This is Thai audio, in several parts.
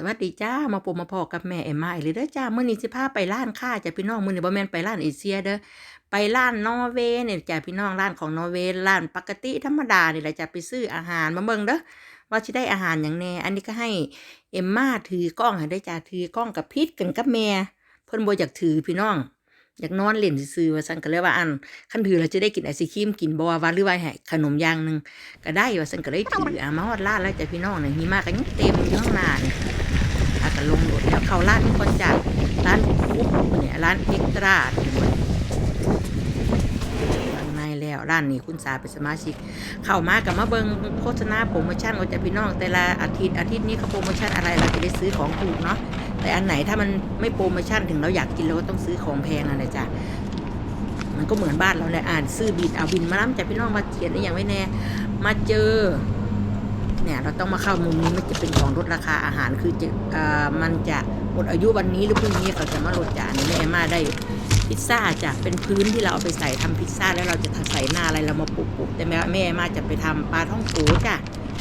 สวัสดีจ้ามาพบมาพอกับแม่เอ็มมาอีกเลยเด้อจ้าเมื้อนี้สิพาไปร้านค้าจ้ะพี่น้องมื้อนี้บ่แม่นไปร้านเอเชียเด้อไปร้านนอร์เวย์เนี่ยจ้ะพี่น้องร้านของนอร์เวย์ร้านปกติธรรมดานี่แหละจ้ะไปซื้ออาหารมาเบิ่งเด้อว่าสิได้อาหารหยังแน่อันนี้ก็ให้เอ็มมาถือกล้องให้ได้จ้ะถือกล้องกับพิษกันกับแม่เพิ่นบ่อยากถือพี่น้อง อยากนอนเล่นซื่อว่าซั่นก็เลยว่าอันคันถือแล้วจะได้กินไอศครีมกินบ่ว่าหรือว่าให้ขนมอย่างหนึ่งก็ได้ว่าซั่นก็เลยถืออะมาฮอดร้านแล้วจ้ะพี่น้องนี่หิมะก็ยังเต็มอยู่ข้างหน้านี่อา ก็ลงรถแล้วเข้าร้านคนจากร้านคุกเนี่ยร้านเอ็กตราข้างในแล้วร้านนี้คุณสาเป็นสมาชิก เข้ามากับมาเบิงโฆษณาโปรโมชั่นก็จะพี่น้องแต่ละอาทิตย์อาทิตย์นี้เขาโปรโมชั่นอะไรเราจะได้ซื้อของถูกเนาะแต่อันไหนถ้ามันไม่โปรโมชั่นถึงเราอยากกินเราก็ต้องซื้อของแพงอะไรจ้ะมันก็เหมือนบ้านเราเลยอ่านซื้อบินเอาบินมาล้ำจากพี่น้องมาเขียนได้อย่างไม่แน่ มาเจอ เนี่ยเราต้องมาเข้ามุมนี้มันจะเป็นของลดราคาอาหารคือจะมันจะหมดอายุวันนี้หรือพรุ่งนี้เขาจะมาลดจานแม่มาได้พิซซ่าจะเป็นพื้นที่เราเอาไปใส่ทำพิซซ่าแล้วเราจะใส่หน้าอะไรเรามาปุกๆแต่แม่แม่มาจะไปทำปลาท่องโกจ้ะ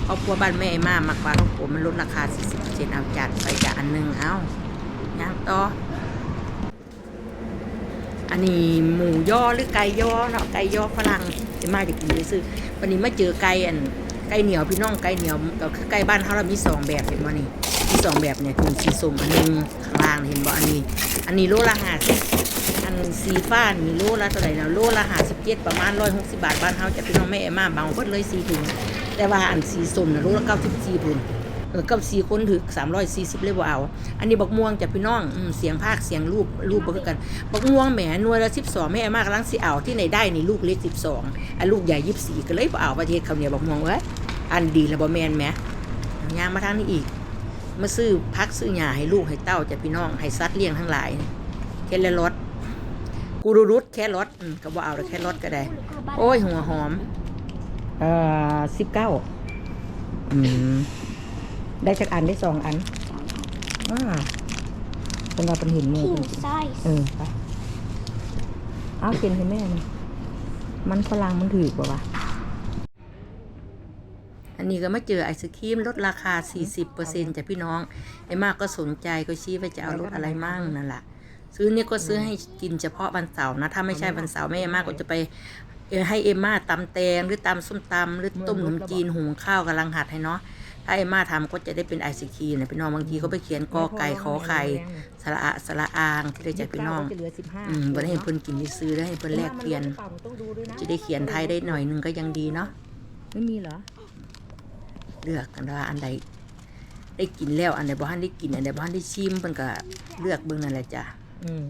ครอบครัวบ้านแม่มามักปลาท่องโกมันลดราคา 40%เอาจัดไปจ้ะอันหนึงเอาย่างต่ออันนี้หมูย่อหรือไก่ย่อเนาะไก่ย่อฝรั่งจะมาจากกินซื้อวันนี้มาเจอไก่อัน ไก่เหนียวพี่น้องไก่เหนียวก็คือไก่บ้านเขาเรามีสองแบบเห็นบ่นี่มีสองแบบเนี่ยคือสีส้มอันหนึงข้างล่างเห็นบ่อันนี้ อันนี้โลละห้าสิบอันสีฟ้านี่โลละเท่าไหร่นะโลละห้าสิบเจ็ดประมาณร้อยหกสิบบาทบ้านเขาจะพี่น้องแม่เอ็มมาบางคนเลยสี่ถุงแต่ว่าอันสีส้มน่ะโลละเก้าสิบสี่พุ่น อกับสี่คนถึกสามร้อยสี่สิบเลยบ่เอา อันนี้บักม่วงจะพี่น้องเสียงภาคเสียงรูปรูปบ่คือกัน บักม่วงแหมนวยละสิบสองแม่อ็มากลังสิเอาที่ไหนได้นี่ลูกเล็กสิบสองอันลูกใหญ่ยี่สิบสี่ก็เลยบ่เอาประเทศเขาเนี่ยบักม่วงเว้ยอันดีล้วบ่แมนแหมย่างมาทางนี้อีก มาซื้อพักซื้อหญ้าให้ลูกให้เต้าจะพี่น้องให้สัตว์เลี้ยงทั้งหลายแค่รอทกูรูรุดแค่รอทอืมก็บ่เอาแต่รอทก็ได้ โอ้ยหัวหอม เอ่อสิบเก้าอืม ได้จากอันได้สองอันว้าเป็นเราเป็นเห็นมือ King เป็น size เออไปเอากินให้แม่มันมันฝรั่งมันถือกว่าอันนี้ก็มาเจอไอศครีมลดราคา 40%จากพี่น้องไอ้มากก็สนใจก็ชี้ว่าจะเอารถอะไรมั่งนั่นแหละซื้อเนี่ยก็ซื้อให้กินเฉพาะวันเสาร์นะ ถ้าไม่ใช่วันเสาร์แม่เอ็มมาก็จะไปเอ่อให้เอ็มมาตำแตงหรือตำส้มตำหรือต้มขนมจีนหุงข้าวกำลังหัดให้เนาะ ถ้าเอ็มมาทำก็จะได้เป็นไอศครีมนะพี่น้องบางทีก็ไปเขียนกอไก่ขอไข่สระอะสระอางที่ได้จากพี่น้องอืมบ่ได้ให้เพิ่นกินที่ซื้อได้ให้เพิ่นแลกเปลี่ยน จะได้เขียนไทยได้หน่อยหนึงก็ยังดีเนาะไม่มีเหรอเลือกกันว่าอันใดได้กินแล้วอันใดบ่ทันได้กินอันใดบ่ทันได้ชิมเพิ่นก็เลือกเบิ่งนั่นแหละจ้ะอืม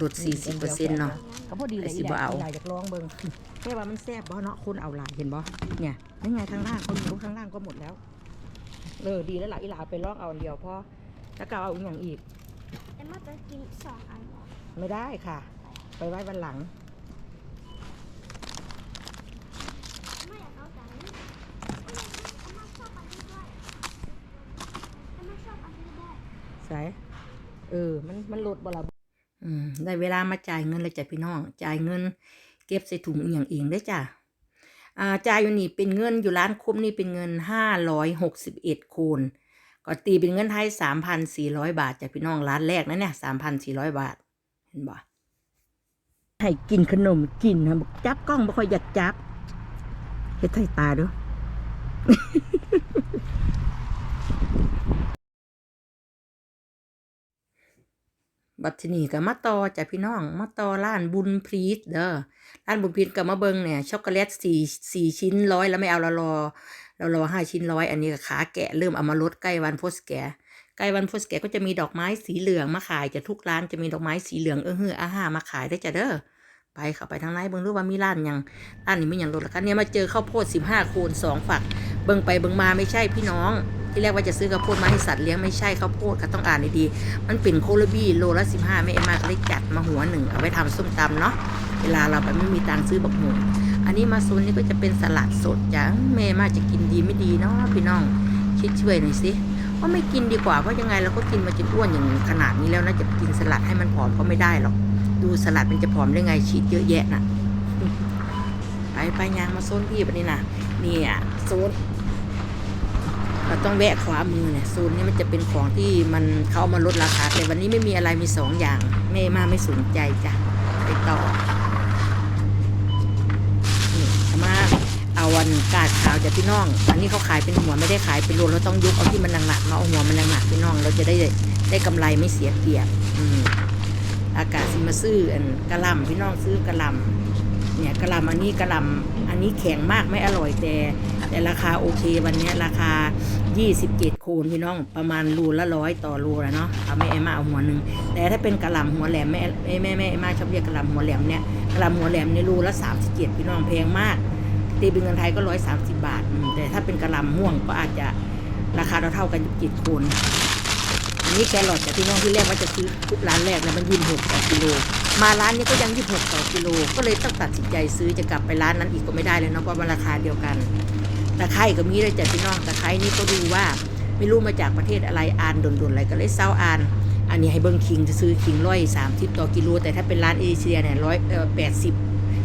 ลด40%เนาะก็พอดีเลยไอ้สิบ่เอาอยากลองเบิ่งแค่ว่ามันแซ่บบ่เนาะคนเอาหลายเห็นบ่เนี่ยนี่ไงข้างล่างคนรู้ข้างล่างก็หมดแล้ว เออดีแล้วล่ะอีหลาไปลองเอาอันเดียวพอแล้วก็เอาอีกอย่างอีก แต่มาจะกินสองอันเหรอไม่ได้ค่ะ ไปไว้วันหลัง ไม่อยากเอาแต่นี้อาม่าชอบอันนี้ด้วยอาม่าชอบอันนี้ด้วยใส่เออ มันมันลดบ่ละอืมได้เวลามาจ่ายเงินแล้วจ้ะพี่น้อง จ่ายเงิน เก็บใส่ถุงอหย่างเองได้อจ้ะอ่า จ่ายอยู่นี่เป็นเงินอยู่ร้านคุ้มนี่เป็นเงินห้าร้อยหกสิบเอ็ดคูณก็ตีเป็นเงินไทยสามพันสี่ร้อยบาทจากพี่น้องร้านแรกนะเนี่ยสามพันสี่ร้อยบาท เห็นบ่ให้กินขนมกินนะบอกจับกล้องไม่ค่อยอยากจับเฮ็ดไทยตาด้วย บัดทีนี้ก็มาต่อจ้ะพี่น้องมาต่อร้านบุญพรีสเด้อร้านบุญพรีสก็มาเบิงเนี่ยช็อกโกแลตสี่สี่ชิ้นร้อยแล้วไม่เอาละรอเรารอห้าชิ้นร้อยอันนี้ก็ขาแกะเริ่มเอามาลดใกล้วันโพสแกะใกล้วันโพสแกะก็จะมีดอกไม้สีเหลืองมาขายจะทุกร้านจะมีดอกไม้สีเหลืองเออเฮืออาหามาขายได้จ้ะเด้อไปเข้าไปทางไหนเบิงรู้ว่ามีร้านยังร้านนี้มีหยังลดราคาเนี่ยมาเจอข้าวโพดสิบห้าคูณสองฝัก เบิงไปเบิงมาไม่ใช่พี่น้อง ที่แรกว่าจะซื้อข้าวโพดมาให้สัตว์เลี้ยงไม่ใช่ข้าวโพดค่ะต้องอ่านดีๆมันเป็นโคลบี้โลละสิบห้าแม่เอ็มมาก็เลยจัดมาหัวหนึ่งเอาไว้ทำส้มตำเนาะเวลาเราไปไม่มีตังค์ซื้อบักหมูอันนี้มาโซนนี้ก็จะเป็นสลัดสดจ้ะแม่มาจะกินดีไม่ดีเนาะพี่น้องคิดช่วยหน่อยสิว่าไม่กินดีกว่าเพราะยังไงเราก็กินมาจนอ้วนอย่างขนาดนี้แล้วนะจะกินสลัดให้มันผอมก็ไม่ได้หรอกดูสลัดมันจะผอมได้ไงชีสเยอะแยะน่ะไปไปยางมาโซนพี่ปะนี่นะนี่อะโซน เราต้องแวะขวามือเนี่ยโซนนี้มันจะเป็นของที่มันเขาเอามาลดราคา แต่วันนี้ไม่มีอะไรมีสองอย่างแม่มาไม่สนใจจ้ะไปต่อนี่มาเอาวันกาดขาวจากพี่น้อง อันนี้เขาขายเป็นหัวไม่ได้ขายเป็นรวมเราต้องยกเอาที่มันหนักๆเนาเอาหัวมันหนักๆพี่น้อง เราจะได้ได้กำไรไม่เสียเปรียบออากาศสิมาซื้ออันกระลำพี่น้องซื้อกระลำ เนี่ยกระลำอันนี้กระลำอันนี้แข็งมากไม่อร่อยแต่แต่ราคาโอเควันนี้ราคา 27โคนพี่น้องประมาณรูละร้อยต่อรูแล้วเนาะเอาไม่ไอมาเอาหัวหนึ่งแต่ถ้าเป็นกระลำหัวแหลมแม่แม่แม่ไอมาชอบเรียกกระลำหัวแหลมเนี่ยกระลำหัวแหลมในรูละ37พี่น้องแพงมาก ตีเป็นเงินไทยก็ 130 บาท แต่ถ้าเป็นกระลำม่วงก็อาจจะราคาเราเท่ากัน27โคน นี้แครอทจากพี่น้องที่แรกว่าจะซื้อทุกร้านแรกแล้วมัน26ต่อกิโล มาร้านนี้ก็ยัง26ต่อกิโล ก็เลยต้องตัดสินใจซื้อจะกลับไปร้านนั้นอีกก็ไม่ได้เลยเนาะเพราะมันราคาเดียวกันตะไคร่ก็มีเลยจ้ะพี่น้องตะไคร่นี่ก็ดูว่าไม่รู้มาจากประเทศอะไรอ่านดนๆอะไรก็เลยเศร้าอ่าน อันนี้ให้เบิ้งคิงจะซื้อคิงร้อยสามสิบต่อกิโล แต่ถ้าเป็นร้านเอเชียเนี่ยร้อยเออแปดสิบ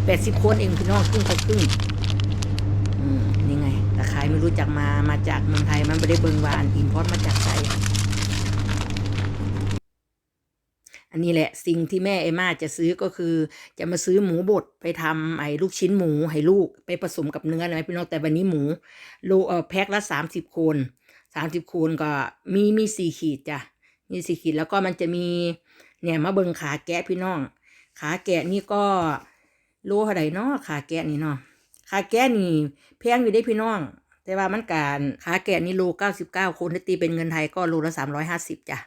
แปดสิบคนเองพี่น้องครึ่งต่อครึ่งอืมนี่ไงตะไคร่ไม่รู้จักมามาจากเมืองไทยมันไม่ได้เบิ้งวานอินพอร์ตมาจากไทย อันนี้แหละสิ่งที่แม่เอม่าจะซื้อก็คือ จะมาซื้อหมูบดไปทำไอ้ลูกชิ้นหมูให้ลูกไปผสมกับเนื้อนะพี่น้องแต่วันนี้หมูโลเออแพ็คละสามสิบคนสามสิบโคนก็มีมีสี่ขีดจ้ะมีสี่ขีดแล้วก็มันจะมีเนี่ยมาเบิงขาแกะพี่น้อง ขาแกะนี่ก็โลเท่าไหร่เนาะขาแกะนี่เนาะขาแกะนี่แพงอยู่ได้พี่น้อง แต่ว่ามันการขาแกะนี่โลเก้าสิบเก้าคนถ้าตีเป็นเงินไทยก็โลละสามร้อยห้าสิบจ้ะ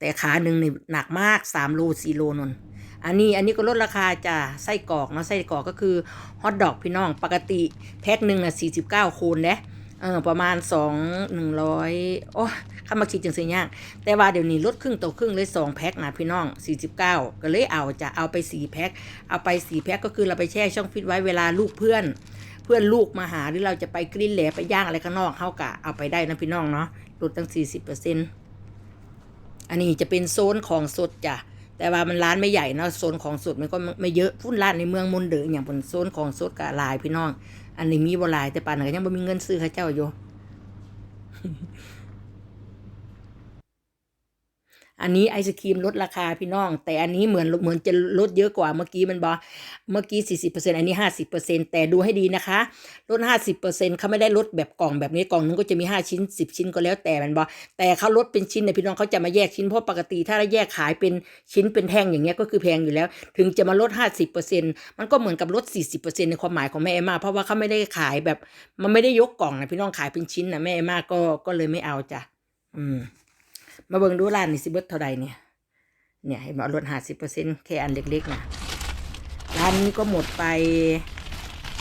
แต่ขาหนึ่งนี่หนักมากสามโลสี่โลนนอันนี้อันนี้ก็ลดราคาจ้ะไส้กรอกเนาะไส้กรอกก็คือฮอทดอกพี่น้องปกติแพ็คหนึ่งอะสี่สิบเก้าคูณเด้เออประมาณสองหนึ่งร้อยโอ้ข้ามาคิดจังสิยากแต่ว่าเดี๋ยวนี้ลดครึ่งต่อครึ่งเลยสองแพ็คนะพี่น้องสี่สิบเก้าก็เลยเอาจะเอาไปสี่แพ็คเอาไปสี่แพ็คก็คือเราไปแช่ช่องฟิตไว้เวลาลูกเพื่อน เพื่อนลูกมาหาหรือเราจะไปกริ้นแหลไปย่างอะไรข้างนอกเข้ากะเอาไปได้นะพี่น้องเนาะลดตั้งสี่สิบเปอร์เซ็นต์ อันนี้จะเป็นโซนของสดจ้ะแต่ว่ามันร้านไม่ใหญ่เนาะโซนของสดมันก็ไม่เยอะพุ่นร้านในเมืองมนเดออย่างบนโซนของสดกะลายพี่น้อง อันนี้มีบหลายแต่ป่านนั้นก็ยังไม่มีเงินซื้อข้าเจ้าอยู่ อันนี้ไอศครีมลดราคาพี่น้อง แต่อันนี้เหมือนเหมือนจะลดเยอะกว่าเมื่อกี้มันบอกเมื่อกี้40%อันนี้ 50%แต่ดูให้ดีนะคะ ลด 50%เขาไม่ได้ลดแบบกล่องแบบนี้กล่องนึงก็จะมี 5 ชิ้น 10 ชิ้นก็แล้วแต่มันบอกแต่เขาลดเป็นชิ้นเนี่ยพี่น้องเขาจะมาแยกชิ้นเพราะปกติถ้าเราแยกขายเป็นชิ้นเป็นแท่งอย่างเงี้ยก็คือแพงอยู่แล้ว ถึงจะมาลด 50%มันก็เหมือนกับลด 40%ในความหมายของแม่เอมมาเพราะว่าเขาไม่ได้ขายแบบมันไม่ได้ยกกล่องนะพี่น้องขายเป็นชิ้นนะแม่เอมาก็ก็เลยไม่เอาจ้ะอืม มาเบิ่งดูร้านนี่สิเบิดเท่าใดเนี่ย เนี่ยให้มาลดห้าสิบเปอร์เซ็นต์แค่อันเล็กๆนะร้านนี้ก็หมดไป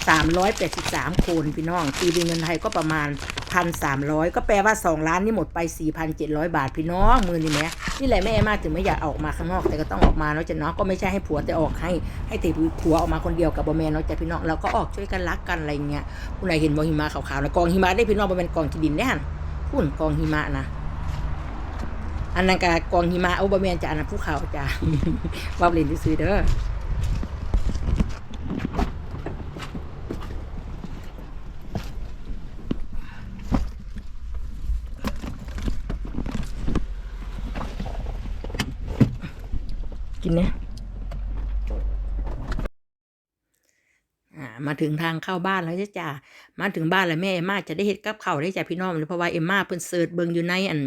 สามร้อยแปดสิบสามคนพี่น้องตีเป็นเงินไทยก็ประมาณพันสามร้อยก็แปลว่าสองล้านนี่หมดไปสี่พันเจ็ดร้อยบาทพี่น้องมือนี่แหมนี่แหละแม่เอมาถึงไม่อยากออกมาข้างนอกแต่ก็ต้องออกมาเนาะจะเนาะก็ไม่ใช่ให้ผัวแต่ออกให้ให้แต่ผัวออกมาคนเดียวกับบอแมนเนาะแต่พี่น้องเราก็ออกช่วยกันรักกันอะไรเงี้ยผู้ใดเห็นบอหิมะขาวๆนะกองหิมะได้พี่น้องบอเป็นกองที่ดินแน่นพุ่นกองหิมะนะ อันนั้นกากองหิมะโอบะแมนจะอันนั้นภูเขาจ้ะว่าเล่นซื้อๆเด้อกินเนี่ยอ่ามาถึงทางเข้าบ้านแล้วจ้ะจ้ะมาถึงบ้านแล้วแม่เอ็มมาจะได้เฮ็ดกับข้าวได้จ้ะพี่น้องเลยเพราะว่าเอ็มมาเพิ่นเสิร์ชเบิ่งอยู่ในอัน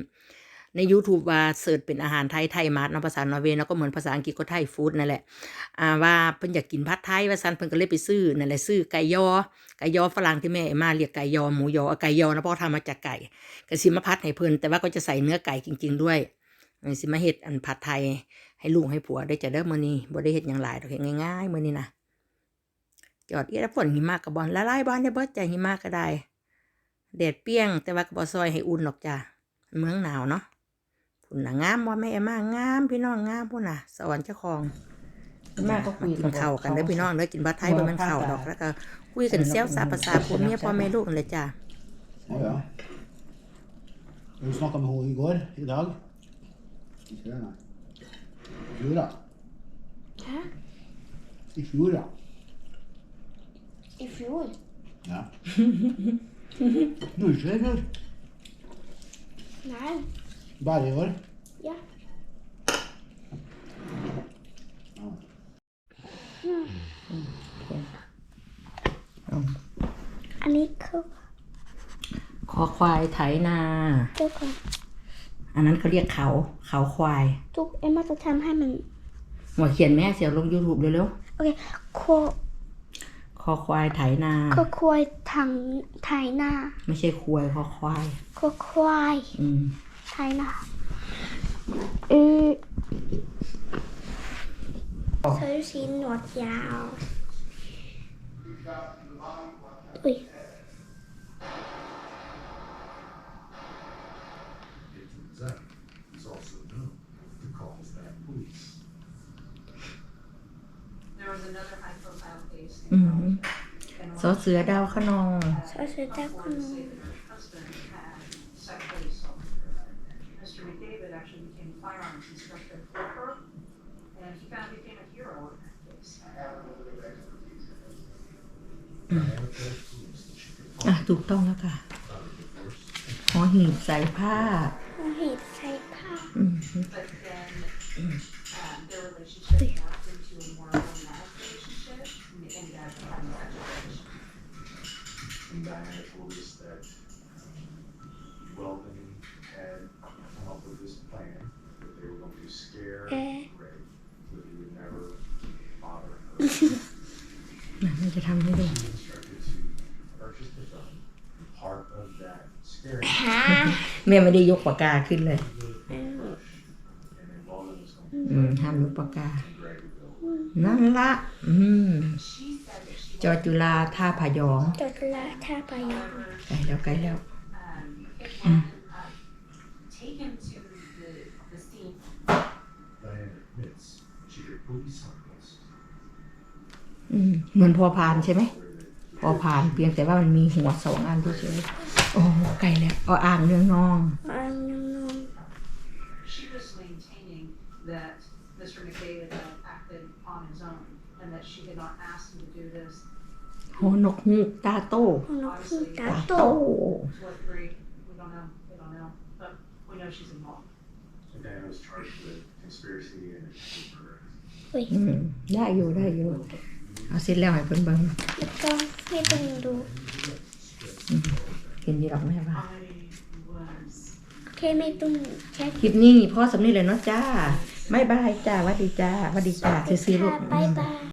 ใน YouTube ว่าเสิร์ชเป็นอาหารไทยไทยมาร์ทเนาะภาษานอร์เวย์เนาะก็เหมือนภาษาอังกฤษก็ไทยฟู้ดนั่นแหละอ่าว่าเพิ่นอยากกินผัดไทยว่าซันเพิ่นก็เลยไปซื้อนั่นแหละซื้อไก่ยอไก่ยอฝรั่งที่แม่มาเรียกไก่ยอหมูยอเอไก่ยอนะเพราะทำมาจากไก่ก็สิมาผัดให้เพิ่นแต่ว่าก็จะใส่เนื้อไก่จริง ๆด้วยสิมาเฮ็ดอันผัดไทยให้ลูกให้ผัวได้จะเด้อมื้อนี้บ่ได้เฮ็ดหยังหลายดอกเฮ็ดง่ายๆมื้อนี้นะจอดเอีแล้วฝนหิมะก็บ่ละลายบ้านได้เบิดจ้ะหิมะก็ได้แดดเปรี้ยง แต่ว่าก็บ่ซอยให้อุ่นหรอกจ้ะเมืองหนาวเนาะ พุ่นน่ะงามว่าแม่มางามพี่น้องงามพุ่นน่ะ สวรรค์เจ้าของแม่ก็คุยกินข้าวกันเด้อพี่น้องเด้อกินบัดไทยบ่แม่นข้าวดอกแล้วก็คุยกันเซลสาภาษาผัวเมียพ่อแม่ลูกนั่นแหละจ้ะ Ja, ja. Vi snakka med henne i går, i dag. Ikke det, nei. I fjor, da. Hæ? I fjor, ja. I fjor? ja. Gjorde ikke det i fjor? Nej. Varje år? Ja. Ja. อันนี้คือคอควายไถนาทุกคนอันนั้นเขาเรียกเขาเขาควาย ทุกเอ็มมาจะทำให้มันหัวเขียนแม่เสียลง YouTube เร็วโอเคโคๆคอควายไถนา โคควายทางไทยหน้าไม่ใช่ควายคอควาย โคควาย อืม ไทยหน้าเออเธอสีหนวดยาวอุ้ย Zach is also known to call that police. There was another high profile case อื in ม Belgium. ซอเสือดาวขนองสาวสวยตาคุณ Say that her อะถูกต้องแล้วค่ะหอหีบใส่ผ้าเห็ดใส่ผ้าอืม But then um, their relationship morphed into a more romantic relationship, and they ended up having a relationship. And Diana told us that Weldon had come up with this plan that they were going to scare Eh. Ray so that he would never bother her. มันจะทำให้ดู She instructed to purchase the gun. And part of that scaring ฮะ แม่ไม่ได้ยกปากกาขึ้นเลย and then Weldon was going อืมห้ามยกปากกา to drag the bill. นั่นละอืม She said that she จอจุฬาท่าพายองจดละท่าไปยองใกล้แล้วใกล้แล้ว um, picked one up, taken to the, the scene Diana admits she heard police sirens อืมเหมือนพอพานใช่ไหมพอพานเพียงแต่ว่ามันมีหัวสองอันเฉยๆ โอ้ไกลแล้วเอาอ่างเรื่องน้องอันนึง She was maintaining that Mr. McDavid had acted on his own and that she had not asked him to do this. โหนกฮูกตาโต้นกฮูกตาตาโตโต้ To what degree, we don't know, we don't know, but we know she's involved. And Diana was charged with conspiracy and attempted murder. อืมได้อยู่ได้อยู่ เอาเสร็จแล้วให้เพิ่นเบิ่งแล้วก็ให้เป็นดู กินดีหรอกแม่ว่า I was โอเคไม่ต้องแค่คลิปนี้พ่อสำนีเลยเนาะจ้าบ๊ายบายจ้าหวัดดีจ้าหวัดดีจ้าซื้อๆลูกบายบาย